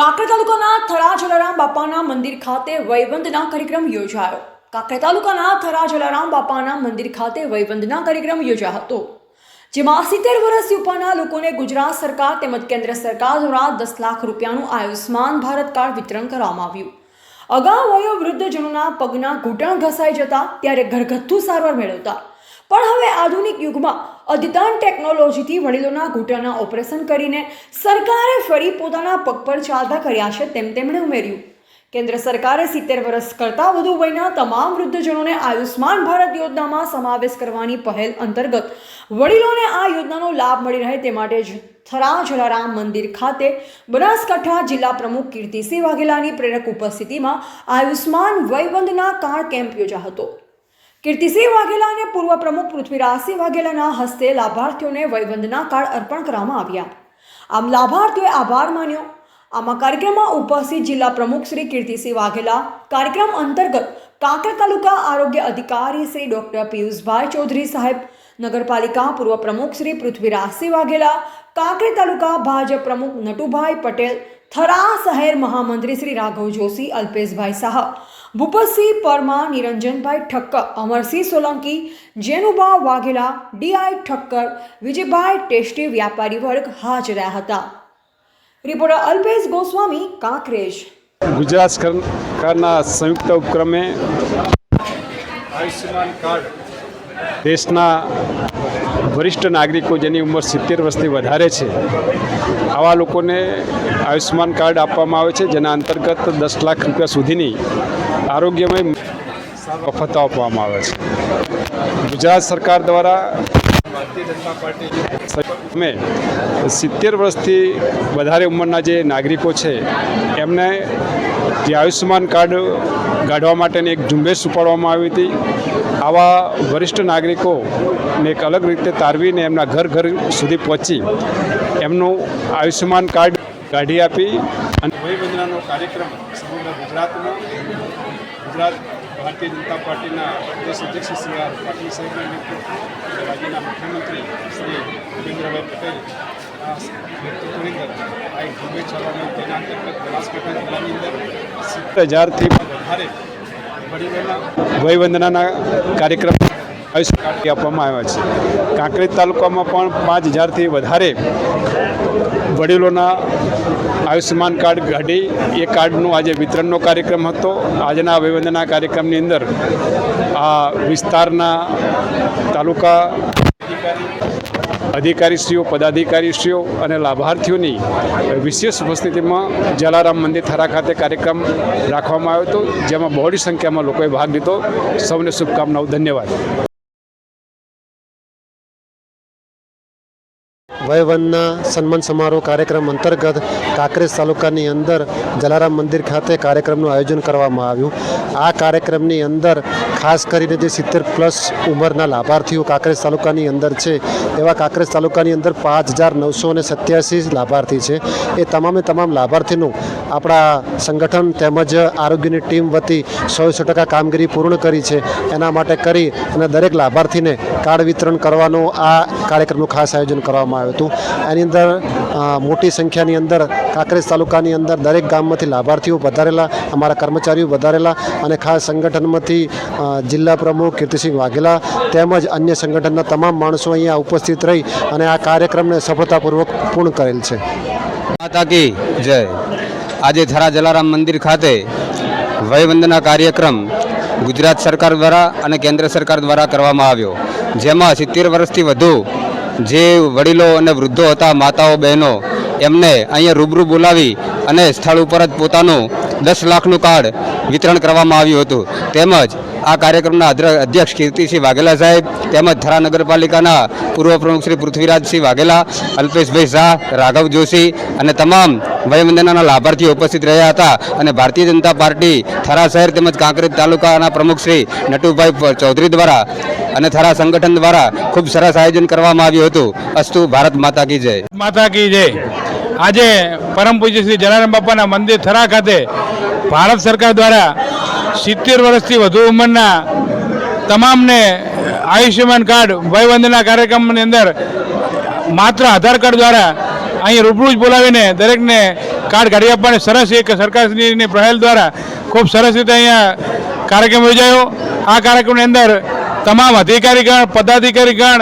કાંકરા તાલુકાના થરા જલારામ બાપાના મંદિર ખાતે વયવંદના કાર્યક્રમ યોજાયો. કાંકરા તાલુકાના થરા જલારામ બાપાના મંદિર ખાતે વયવંદના કાર્યક્રમ યોજાયો હતો. જેમાં સિત્તેર વર્ષથી ઉપરના લોકોને ગુજરાત સરકાર તેમજ કેન્દ્ર સરકાર દ્વારા દસ લાખ રૂપિયાનું આયુષ્માન ભારત કાર્ડ વિતરણ કરવામાં આવ્યું. અગાઉ વયો વૃદ્ધજનોના પગના ઘૂંટણ ઘસાઈ જતા ત્યારે ઘરગથ્થુ સારવાર મેળવતા પણ હવે આધુનિક યુગમાં અદ્યતન ટેકનોલોજીથી વડીલોના ઘૂંટણના ઓપરેશન કરીને સરકારે ફરી પોતાના પગ પર ચાલતા કર્યા છે તેમ તેમણે ઉમેર્યું. કેન્દ્ર સરકારે સિત્તેર વર્ષ કરતાં વધુ વયના તમામ વૃદ્ધજનોને આયુષ્માન ભારત યોજનામાં સમાવેશ કરવાની પહેલ અંતર્ગત વડીલોને આ યોજનાનો લાભ મળી રહે તે માટે જ થરા જલારામ મંદિર ખાતે બનાસકાંઠા જિલ્લા પ્રમુખ કીર્તિસિંહ વાઘેલાની પ્રેરક ઉપસ્થિતિમાં આયુષ્માન વયવંદના કાર્ડ કેમ્પ યોજા હતો. કીર્તિસિંહ વાઘેલા અને પૂર્વ પ્રમુખ પૃથ્વીરાજસિંહ વાઘેલાના હસ્તે લાભાર્થીઓને વયવંદના કાર્ડ અર્પણ કરવામાં આવ્યા. આમ લાભાર્થીઓએ આભાર માન્યો. આમાં કાર્યક્રમમાં ઉપસ્થિત જિલ્લા પ્રમુખ શ્રી કીર્તિસિંહ વાઘેલા, કાર્યક્રમ અંતર્ગત કાંકરા તાલુકા આરોગ્ય અધિકારી શ્રી ડૉક્ટર પિયુષભાઈ ચૌધરી સાહેબ, નગરપાલિકા પૂર્વ પ્રમુખ શ્રી પૃથ્વીરાજસિંહ વાઘેલા, કાંકરી તાલુકા ભાજપ પ્રમુખ નટુભાઈ પટેલ થરા શહેર મહામંત્રી શ્રી રાઘવ જોશી, અલ્પેશભાઈ શાહ ભૂપતસિંહ પરમા નિરંજનભાઈ ઠક્કર અમરસિંહ સોલંકી જેનુબા વાઘેલા ડીઆઈ ઠક્કર વિજયભાઈ ટેસ્ટી વ્યાપારી વર્ગ હાજર રહ્યા હતા. રિપોર્ટર અલ્પેશ ગોસ્વામી કાંકરેજ. ગુજરાત સરકારના સંયુક્ત ઉપક્રમે આયુષ્યમાન કાર્ડ. દેશના વરિષ્ઠ નાગરિકો જેની ઉંમર સિત્તેર વર્ષથી વધારે છે, આવા લોકોને આયુષ્યમાન કાર્ડ આપવામાં આવે છે, જેના અંતર્ગત દસ લાખ રૂપિયા સુધીની આરોગ્યમય મફત આપવામાં આવે છે. ગુજરાત સરકાર દ્વારા ભારતીય જનતા પાર્ટી સિત્તેર વર્ષથી વધારે ઉંમરના જે નાગરિકો છે, એમને જે આયુષ્યમાન કાર્ડ કાઢવા માટેની એક ઝુંબેશ ઉપાડવામાં આવી હતી. આવા વરિષ્ઠ નાગરિકોને એક અલગ રીતે તારવીને એમના ઘર ઘર સુધી પહોંચી એમનું આયુષ્યમાન કાર્ડ કાઢી આપી અને વયવંદનાનો કાર્યક્રમ સમગ્ર ગુજરાતમાં ગુજરાત ભારતીય જનતા પાર્ટીના પ્રદેશ અધ્યક્ષ શ્રી આર પાટીલ સાહેબના નેતૃત્વ રાજ્યના મુખ્યમંત્રી શ્રી ભૂપેન્દ્રભાઈ પટેલ હજારથી વયવંદનાના કાર્યક્રમ આપવામાં આવ્યા છે. કાંકરેજ તાલુકામાં પણ પાંચ હજારથી વધારે વડીલોના આયુષ્યમાન કાર્ડ કાઢી એ કાર્ડનું આજે વિતરણનો કાર્યક્રમ હતો. આજના વયવંદના કાર્યક્રમની અંદર આ વિસ્તારના તાલુકા અધિકારીશ્રીઓ, પદાધિકારીશ્રીઓ અને લાભાર્થીઓની વિશેષ ઉપસ્થિતિમાં જલારામ મંદિર થરા ખાતે કાર્યક્રમ રાખવામાં આવ્યો હતો, જેમાં બહોળી સંખ્યામાં લોકોએ ભાગ લીધો. સૌને શુભકામનાઓ, ધન્યવાદ. વયવનના સન્માન સમારોહ કાર્યક્રમ અંતર્ગત કાંકરેજ તાલુકાની અંદર જલારામ મંદિર ખાતે કાર્યક્રમનું આયોજન કરવામાં આવ્યું. આ કાર્યક્રમની અંદર ખાસ કરીને જે સિત્તેર પ્લસ ઉંમરના લાભાર્થીઓ કાંકરેજ તાલુકાની અંદર છે, એવા કાંકરેજ તાલુકાની અંદર પાંચ હજાર નવસો અને સત્યાસી લાભાર્થી છે. એ તમામે તમામ લાભાર્થીનું આપણા સંગઠન તેમજ આરોગ્યની ટીમ વતી સો સો ટકા કામગીરી પૂર્ણ કરી છે. એના માટે કરી અને દરેક લાભાર્થીને કાર્ડ વિતરણ કરવાનું આ કાર્યક્રમનું ખાસ આયોજન કરવામાં આવ્યું હતું. એની અંદર મોટી સંખ્યાની અંદર કાંકરેજ તાલુકાની અંદર દરેક ગામમાંથી લાભાર્થીઓ વધારેલા, અમારા કર્મચારીઓ વધારેલા અને ખાસ સંગઠનમાંથી જિલ્લા પ્રમુખ કીર્તિસિંહ વાઘેલા તેમજ અન્ય સંગઠનના તમામ માણસો અહીંયા ઉપસ્થિત રહી અને આ કાર્યક્રમને સફળતાપૂર્વક પૂર્ણ કરેલ છે. માતા કી જય. આજે થરા જલારામ મંદિર ખાતે વયવંદના કાર્યક્રમ ગુજરાત સરકાર દ્વારા અને કેન્દ્ર સરકાર દ્વારા કરવામાં આવ્યો. જેમાં સિત્તેર વર્ષથી વધુ જે વડીલો અને વૃદ્ધો હતા, માતાઓ, બહેનો, એમને અહીંયા રૂબરૂ બોલાવી અને સ્થળ ઉપર જ પોતાનું દસ લાખનું કાર્ડ વિતરણ કરવામાં આવ્યું હતું. તેમજ આ કાર્યક્રમના અધ્યક્ષ કીર્તિસિંહ વાઘેલા સાહેબ તેમજ થરા નગરપાલિકાના પૂર્વ પ્રમુખ શ્રી પૃથ્વીરાજસિંહ વાઘેલા, અલ્પેશભાઈ શાહ, રાઘવ જોશી અને તમામ વયવંદનાના લાભાર્થીઓ ઉપસ્થિત રહ્યા હતા અને ભારતીય જનતા પાર્ટી થરા શહેર તેમજ કાંકરેજ તાલુકાના પ્રમુખ શ્રી નટુભાઈ ચૌધરી દ્વારા અને થરા સંગઠન દ્વારા ખૂબ સરસ આયોજન કરવામાં આવ્યું હતું. અસ્તુ ભારત માતા કી જય. માતા કી જય. આજે પરમ પૂજ્ય શ્રી જલારામ બાપાના મંદિર થરા ખાતે ભારત સરકાર દ્વારા સિત્તેર વર્ષથી વધુ ઉંમરના તમામને આયુષ્યમાન કાર્ડ વયવંદના કાર્યક્રમની અંદર માત્ર આધાર કાર્ડ દ્વારા અહીં રૂબરૂ જ બોલાવીને દરેકને કાર્ડ કાઢી આપવાની સરસ એક સરકારની પહેલ દ્વારા ખૂબ સરસ રીતે અહીંયા કાર્યક્રમ યોજાયો. આ કાર્યક્રમની અંદર તમામ અધિકારીગણ, પદાધિકારીગણ,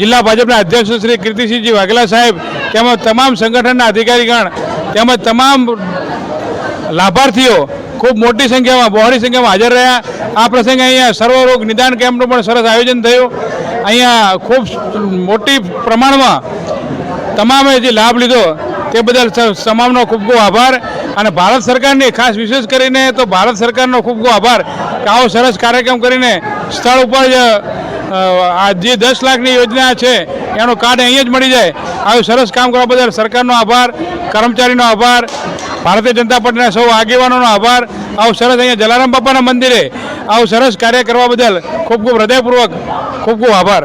જિલ્લા ભાજપના અધ્યક્ષ શ્રી કીર્તિસિંહજી વાઘેલા સાહેબ, તેમજ તમામ સંગઠનના અધિકારીગણ, તેમજ તમામ લાભાર્થીઓ ખૂબ મોટી સંખ્યામાં, બહોળી સંખ્યામાં હાજર રહ્યા. આ પ્રસંગે અહીંયા સર્વરોગ નિદાન કેમ્પનું પણ સરસ આયોજન થયું. અહીંયા ખૂબ મોટી પ્રમાણમાં તમામે જે લાભ લીધો તે બદલ તમામનો ખૂબ ખૂબ આભાર અને ભારત સરકારની ખાસ વિશેષ કરીને તો ભારત સરકારનો ખૂબ ખૂબ આભાર કે આવો સરસ કાર્યક્રમ કરીને સ્થળ ઉપર જ આ જે દસ લાખની યોજના છે એનો કાર્ડ અહીંયા જ મળી જાય. આવું સરસ કામ કરવા બદલ સરકારનો આભાર, કર્મચારીનો આભાર, ભારતીય જનતા પાર્ટીના સૌ આગેવાનોનો આભાર. આવું સરસ અહીંયા જલારામ બાપાના મંદિરે આવું સરસ કાર્ય કરવા બદલ ખૂબ ખૂબ હૃદયપૂર્વક ખૂબ ખૂબ આભાર.